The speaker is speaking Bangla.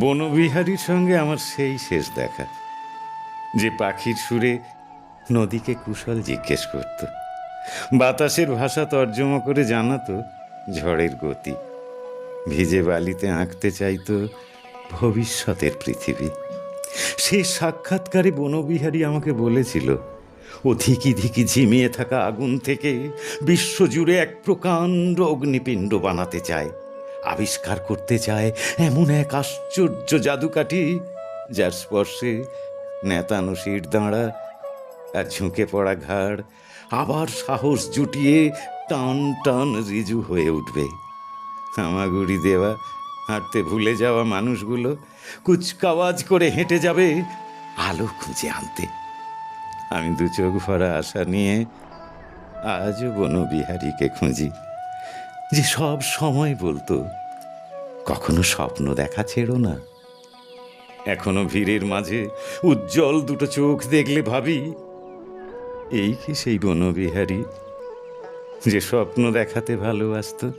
বনবিহারীর সঙ্গে আমার সেই শেষ দেখা, যে পাখির সুরে নদীকে কুশল জিজ্ঞেস করত। বাতাসের ভাষা তর্জমা করে জানাতো ঝড়ের গতি, ভিজে বালিতে আঁকতে চাইতো ভবিষ্যতের পৃথিবী। সেই সাক্ষাৎকারে বনবিহারী আমাকে বলেছিল, ও ধিকি ধিকি ঝিমিয়ে থাকা আগুন থেকে বিশ্বজুড়ে এক প্রকাণ্ড অগ্নিপিণ্ড বানাতে চায়। আবিষ্কার করতে চায় এমন এক আশ্চর্য জাদুকাঠি, যার স্পর্শে নেতানো শির দাঁড়া, আর ঝুঁকে পড়া ঘাড়, আবার সাহস জুটিয়ে টান টান রিজু হয়ে উঠবে। হামাগুড়ি দেওয়া, হাঁটতে ভুলে যাওয়া মানুষগুলো কুচকাওয়াজ করে হেঁটে যাবে আলো খুঁজে আনতে। আমি দু চোখ ভরা আশা নিয়ে আজও বনবিহারীকে খুঁজি। যে সব সময় বলতো, কখনো স্বপ্ন দেখা ছেড়ো না। এখনও ভিড়ের মাঝে উজ্জ্বল দুটো চোখ দেখলে ভাবি, এই কি সেই বনবিহারী, যে স্বপ্ন দেখাতে ভালোবাসতো?